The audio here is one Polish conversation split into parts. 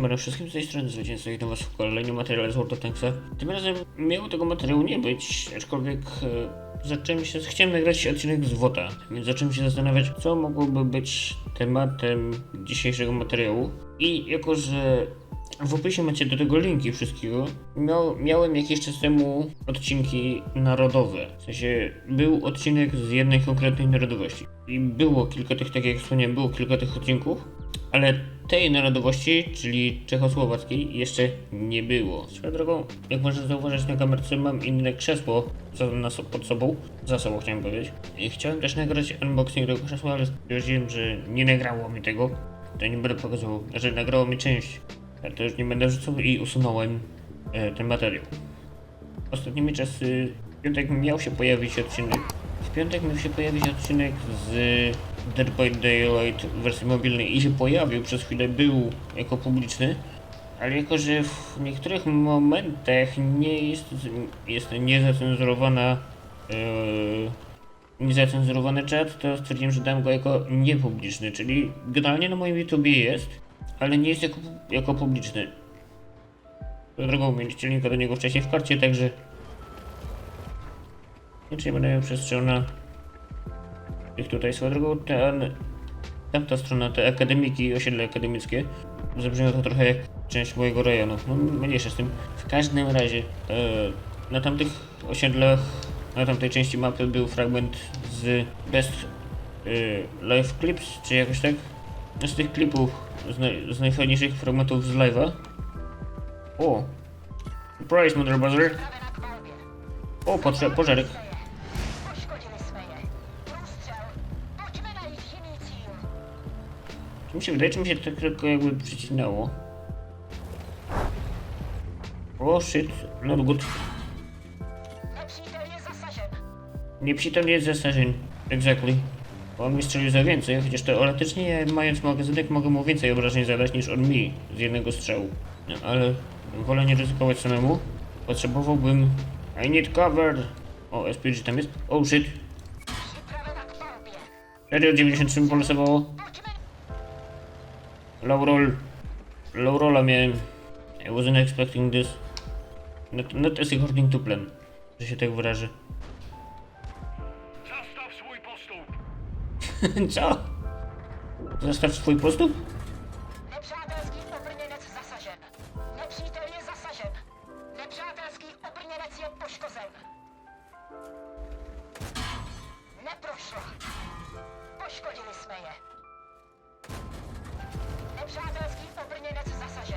Siemano wszystkim z tej strony zwycięzca i do was w kolejnym materiale z World of Tanksa. Tym razem miało tego materiału nie być, aczkolwiek e, zacząłem się, chciałem nagrać odcinek z WOTA, więc zacząłem się zastanawiać, co mogłoby być tematem dzisiejszego materiału. I jako, że w opisie macie do tego linki wszystkiego. Miał, miałem jakiś czas temu odcinki narodowe. W sensie był odcinek z jednej konkretnej narodowości. I było kilka tych, tak jak wspomniałem, było kilka tych odcinków, ale tej narodowości, czyli czechosłowackiej, jeszcze nie było. Swoją drogą, jak można zauważyć na kamerce, mam inne krzesło na, pod sobą, za sobą chciałem powiedzieć. I chciałem też nagrać unboxing tego krzesła, ale stwierdziłem, że nie nagrało mi tego. To nie będę pokazywał, że nagrało mi część ale to już nie będę wrzucał i usunąłem e, ten materiał. Ostatnimi czasy w piątek miał się pojawić odcinek. W piątek miał się pojawić odcinek z Dead by Daylight w wersji mobilnej i się pojawił, przez chwilę był jako publiczny, ale jako, że w niektórych momentach nie jest, jest niezacenzurowana e, niezacenzurowany czat, to stwierdziłem, że dam go jako niepubliczny, czyli generalnie na moim YouTubie jest, ale nie jest jako, jako publiczny. Drogą mieliście linka do niego wcześniej w karcie, także... Znaczy będę miał przestrzał na tych tutaj. Swoją drogą ten... Tamta strona, te akademiki osiedle akademickie zabrzmiało to trochę jak część mojego rejonu. No mniejsza z tym. W każdym razie e, na tamtych osiedlach, na tamtej części mapy był fragment z Best e, Live Clips, czy jakoś tak? Z tych klipów, z, naj, z najfajniejszych fragmentów z live'a. O! Surprise, Mother Buzzer! O, potrze- Czy mi się wydaje, czy mi się to tylko jakby przycinało? O, shit, not good. Nieprzytomny jest zasażeń. Exactly. Bo On mi strzelił za więcej, chociaż teoretycznie ja, mając magazynek mogę mu więcej obrażeń zadać niż on mi z jednego strzału. No, ale wolę nie ryzykować samemu. Potrzebowałbym... I need cover! O, SPG tam jest. Oh shit. Serio 93 polosowało? Low roll. Low rolla miałem. I wasn't expecting this. Not, not as according to plan. Że się tak wyrażę. Zastaw swój postup! Co? Zostaw swój postup?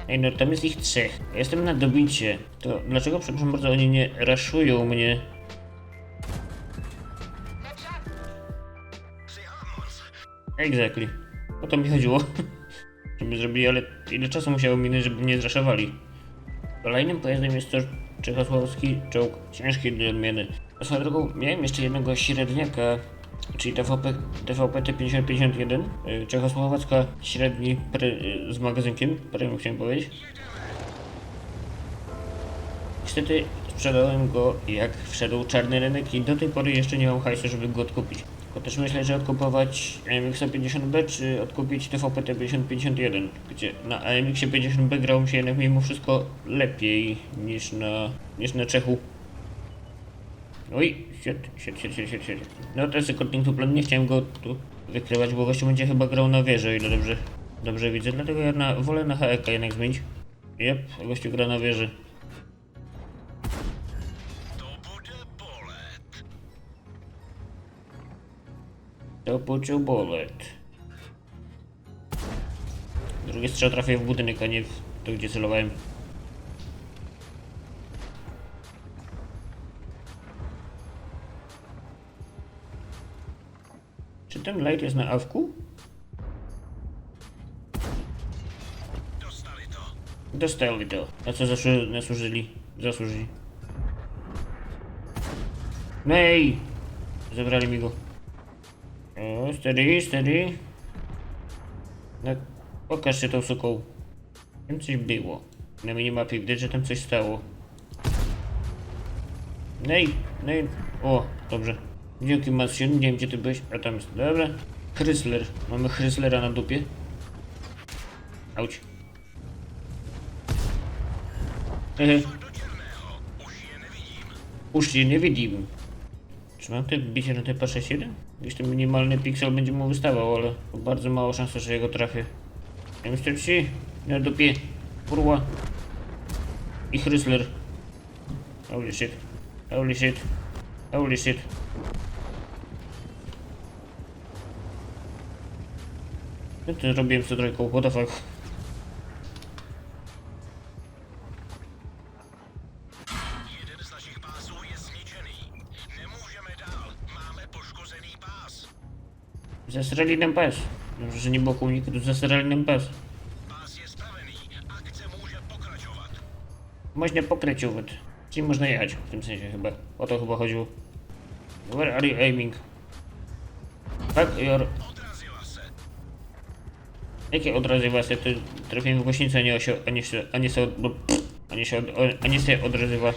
Ej, no tam jest ich trzech. Jestem na dobicie. To dlaczego, przepraszam bardzo, oni nie raszują mnie? Exactly. O to mi chodziło. żeby zrobili, ale ile czasu musiało minąć, żeby mnie zraszowali. Kolejnym pojazdem jest to czechosłowacki czołg ciężki do odmiany. Swoją drogą miałem jeszcze jednego średniaka, czyli TVP, TVP T5051, y, czechosłowacka średni pre, y, z magazynkiem, premium chciałem powiedzieć. Niestety sprzedałem go jak wszedł czarny rynek i do tej pory jeszcze nie mam hajsu, żeby go odkupić. Też myślę, że odkupować AMX 50B czy odkupić TVP T5051, gdzie na AMX 50B grało mi się jednak mimo wszystko lepiej niż na, niż na Czechu. Oj, shit, shit, shit, shit, shit, shit. No to jest according to plan, nie chciałem go tu wykrywać, bo gościu będzie chyba grał na wieży, o ile dobrze, dobrze widzę, dlatego ja na, wolę na HEK jednak zmienić. Jep, gościu gra na wieży. To poczuł bolet. Drugi strzał trafił w budynek, a nie w to, gdzie celowałem. Czy ten light jest na awku? Dostali to. Dostali to. A co zasłu- zasłużyli? Zasłużyli. No ej! Zabrali mi go. O, steady, steady. No, pokaż się tą suką. Tam coś było. Na minimapie widać, że tam coś stało. Nej, nej. O, dobrze. Dzięki Maciu, nie wiem gdzie ty byłeś, a tam jest. Dobra. Chrysler. Mamy Chryslera na dupie. Auć. Już nie widzimy. Czy mam te bicie na te P61? Gdzieś ten minimalny piksel będzie mu wystawał, ale bardzo mało szans, że jego trafię. M43 na dupie. Kurwa. I Chrysler. Holy shit. Holy shit. Holy shit. Ja to zrobiłem co trójką, what the fuck? Jeden z naszych pasów jest zniszczony. Nie możemy dalej. Mamy poszkodzony pas. Zesrali nam pas. Dobrze, że nie było komunikatu, zesrali nam pas. Pas jest pełen. Akcja może pokraczować. Można pokraczować. Czyli można jechać w tym sensie chyba. O to chyba chodziło. Where are you aiming? Tak, your... Jakie odrazy właśnie? To trafiłem w głośnicę, a nie się, a nie się, a nie się, a nie się, a nie się odrazywa.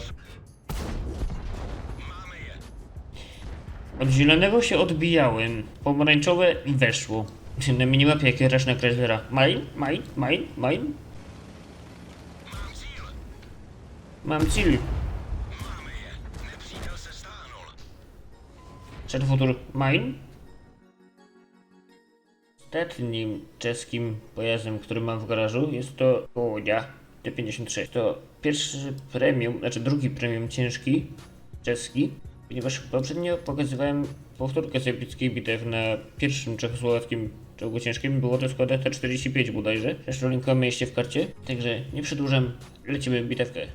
Od zielonego się odbijałem, pomarańczowe weszło. Na minimapie jakie rasz na Chrysler'a. Mine, mine, mine, mine. Mam cel. Futur mine. Ostatnim czeskim pojazdem, który mam w garażu jest to Kołonia T56. To pierwszy premium, znaczy drugi premium ciężki czeski, ponieważ poprzednio pokazywałem powtórkę z epickiej bitew na pierwszym czechosłowackim czołgu ciężkim. Było to składa T45 bodajże. Zresztą linkujemy jeszcze w karcie. Także nie przedłużam, lecimy bitewkę.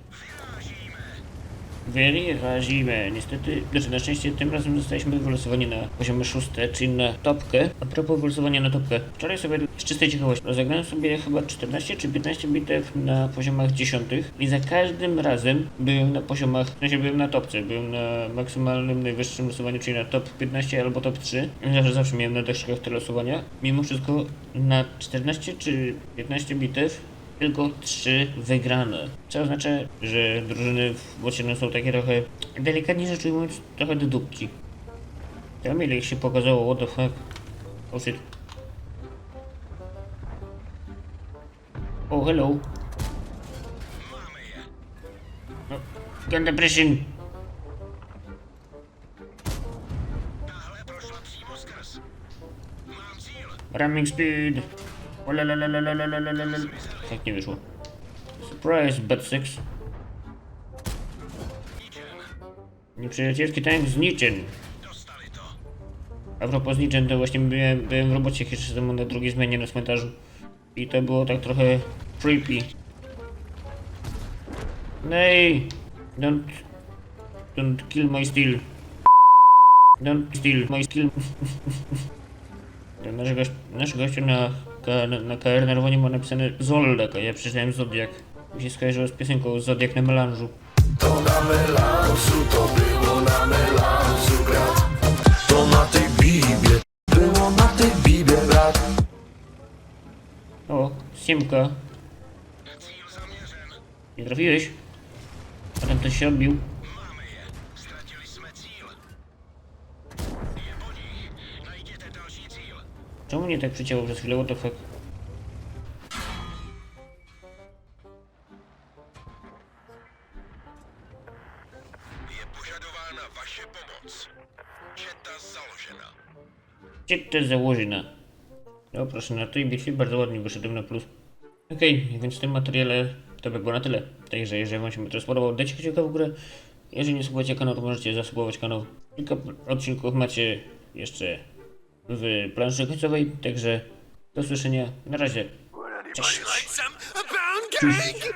Wyrazimy. Niestety, znaczy na szczęście tym razem zostaliśmy wylosowani na poziomie szóste, czyli na topkę. A propos wylosowania na topkę. Wczoraj sobie z czystej ciekawości rozegrałem sobie chyba 14 czy 15 bitew na poziomach dziesiątych i za każdym razem byłem na poziomach, w sensie byłem na topce, byłem na maksymalnym, najwyższym losowaniu, czyli na top 15 albo top 3. Zawsze, zawsze miałem na deszczach te losowania. Mimo wszystko na 14 czy 15 bitew tylko trzy wygrane. Co oznacza, że drużyny w Bocianu są takie trochę, delikatnie rzecz ujmując, trochę do dupki. Tam ile się pokazało, what the fuck. Oh shit. Oh hello. No, gun depression. Ramming speed. O la la la la la la la la la la. Tak nie wyszło. Surprise, bad six. Ničen. Nieprzyjacielski tank z niczym. Dostali to. A propos niczym, to właśnie byłem, byłem w robocie jeszcze temu na drugiej zmianie na cmentarzu. I to było tak trochę creepy. Nej! Don't... Don't kill my steel. Don't steal my steel. Nasz, gość, nasz gościu na, Na, na KR nerwowo ma napisane Zoldek, a ja przeczytałem Zodiak. Mi się skojarzyło z piosenką Zodiak na melanżu. To na melanżu, to było na melanżu brat To na tej bibie, było na tej bibie brat O, zaměřen. Nie trafiłeś? A tam ktoś się odbił. Czemu mnie tak przycięło przez chwilę? What the fuck? To założyna? No proszę, na tej bitwie bardzo ładnie wyszedłem na plus. Okej, więc w tym materiale to by było na tyle. Także jeżeli wam się materiał spodobał, dajcie kciuka w górę. Jeżeli nie subujecie kanału, to możecie zasubować kanał. Kilka odcinków macie jeszcze w planszy końcowej, także do usłyszenia, na razie. Cześć. Cześć.